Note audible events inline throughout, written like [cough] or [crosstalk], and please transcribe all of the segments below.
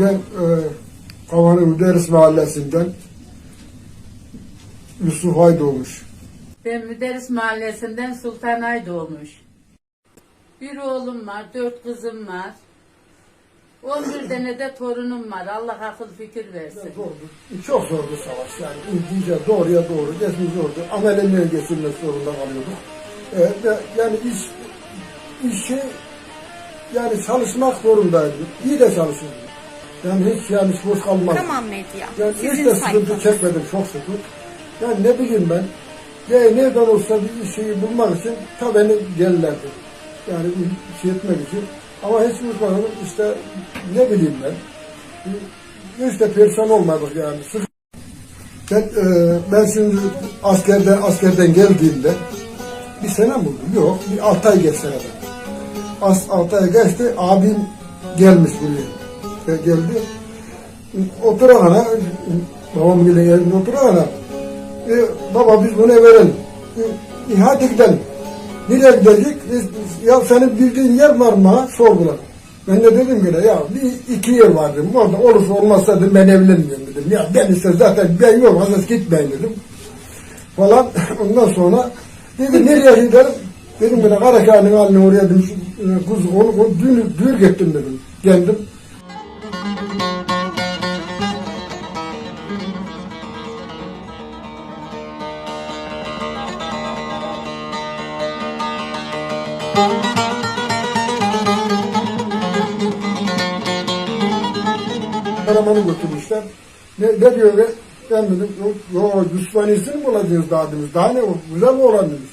ben e, Kavani Müderris Mahallesi'nden Yusuf Aydoğmuş. Ben Müderris Mahallesi'nden Sultan Ay doğmuş. Bir oğlum var, dört kızım var. 11 tane de torunum var. Allah akıl fikir versin. Zordu. Çok zordu savaş yani. Diyeceğim doğruya doğru, resmi zordu. Ameleliğe geçirmek zorunda kalıyorduk. E, ve yani iş, işi yani çalışmak zorundaydık. İyi de çalışıyorduk. Yani hiç yani hiç boş kalmadık. Tamam medya. Yani hiç Sizin de sıkıntı sayfanız. çekmedim çok şükür. Yani ne bileyim ben. Ya nereden olsa bir şeyi bulmak için ta beni gelirlerdi. Yani şey etmek için. Ama hiç unutmadım işte ne bileyim ben. Hiç de perişan olmadık yani. Ben, e, ben şimdi askerden askerden geldiğimde bir sene mi oldu? Yok. Bir altı ay geçti herhalde. As, altı ay geçti. Abim gelmiş buraya. Geldi. Oturana babam bile yerinde oturana e, baba biz bunu verelim. E, e, hadi gidelim. Nereye gidecek? E, ya senin bildiğin yer var mı? Sordular. Ben de dedim ki ya bir iki yer var dedim. Orada olursa olmazsa dedim ben evlenmiyorum dedim. Ya ben işte zaten ben yok az gitmeyin dedim. Falan [laughs] ondan sonra dedi nereye gidelim? Dedim ki Karakağ'ın haline oraya dedim. e, Kuz onu, onu düğür, düğür gittim dedim. Geldim. Karaman'ı götürmüşler. Ne, ne diyor be? Ben dedim, yok, yok mi olacağız daha demiş. Daha ne o, güzel olan demiş.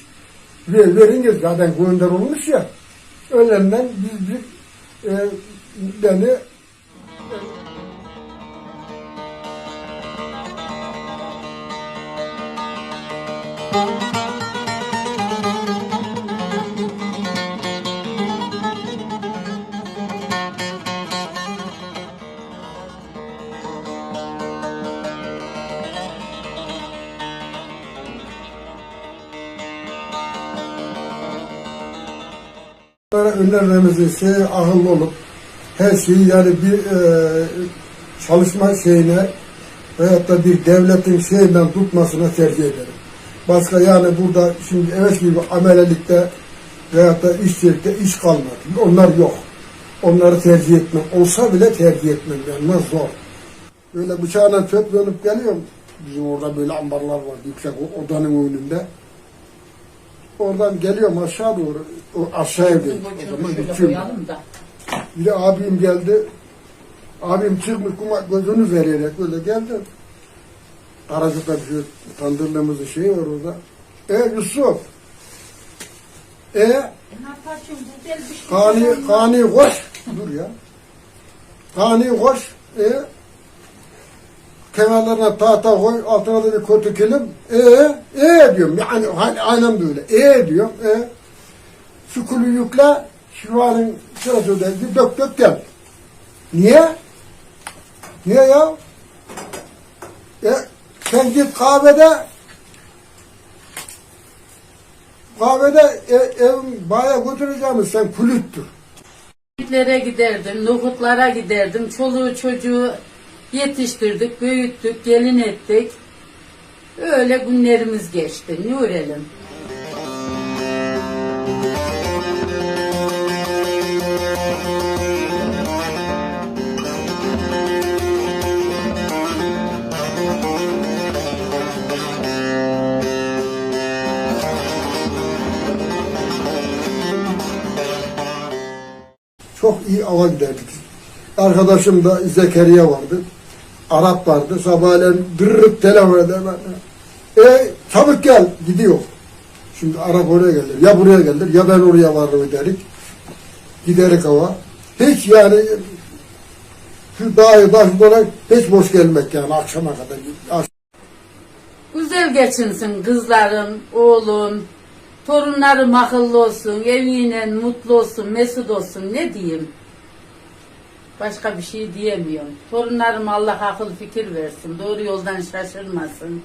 Ver, verince zaten gönder olmuş ya. Öylerinden biz bir e, beni önerilerimizi şey akıllı olup her şeyi yani bir e, çalışma şeyine veyahut da bir devletin şeyinden tutmasına tercih ederim. Başka yani burada şimdi evet gibi amelelikte veyahut da işçilikte iş kalmadı. Onlar yok. Onları tercih etmem. Olsa bile tercih etmem. Yani zor. Böyle bıçağına çöp dönüp geliyorum. Bizim orada böyle ambarlar var yüksek odanın önünde. Oradan geliyorum aşağı doğru. O aşağı evdeyim. O zaman da. Bir de abim geldi. Abim çıkmış kuma gözünü vererek böyle geldi. Aracıkta bir şey, tandırlığımızın şeyi var orada. E Yusuf. E E, şey. Kani, Kani koş. Dur ya. Kani koş. E kenarlarına tahta koy, altına da bir kötü kilim. E, e diyorum. Yani aynen böyle. E diyorum. E şu kulü yükle, şivanın sırası da bir dök dök gel. Niye? Niye ya? E, sen git kahvede kahvede e, ev baya götüreceğimiz sen kulüttür. Çiftliklere giderdim, nohutlara giderdim. Çoluğu çocuğu yetiştirdik, büyüttük, gelin ettik. Öyle günlerimiz geçti. Ne öğrenelim? Çok iyi ava giderdik. Arkadaşım da Zekeriya vardı. Arap vardı. Sabahleyin dırırıp telefon eder. E çabuk gel. Gidiyor. Şimdi Arap oraya gelir. Ya buraya gelir ya ben oraya varırım derik. Giderik hava. Hiç yani şu dağı olarak hiç boş gelmek yani akşama kadar. Güzel geçinsin kızların, oğlun, torunlarım akıllı olsun, eviyle mutlu olsun, mesut olsun ne diyeyim? Başka bir şey diyemiyorum. Torunlarım Allah akıl fikir versin, doğru yoldan şaşırmasın.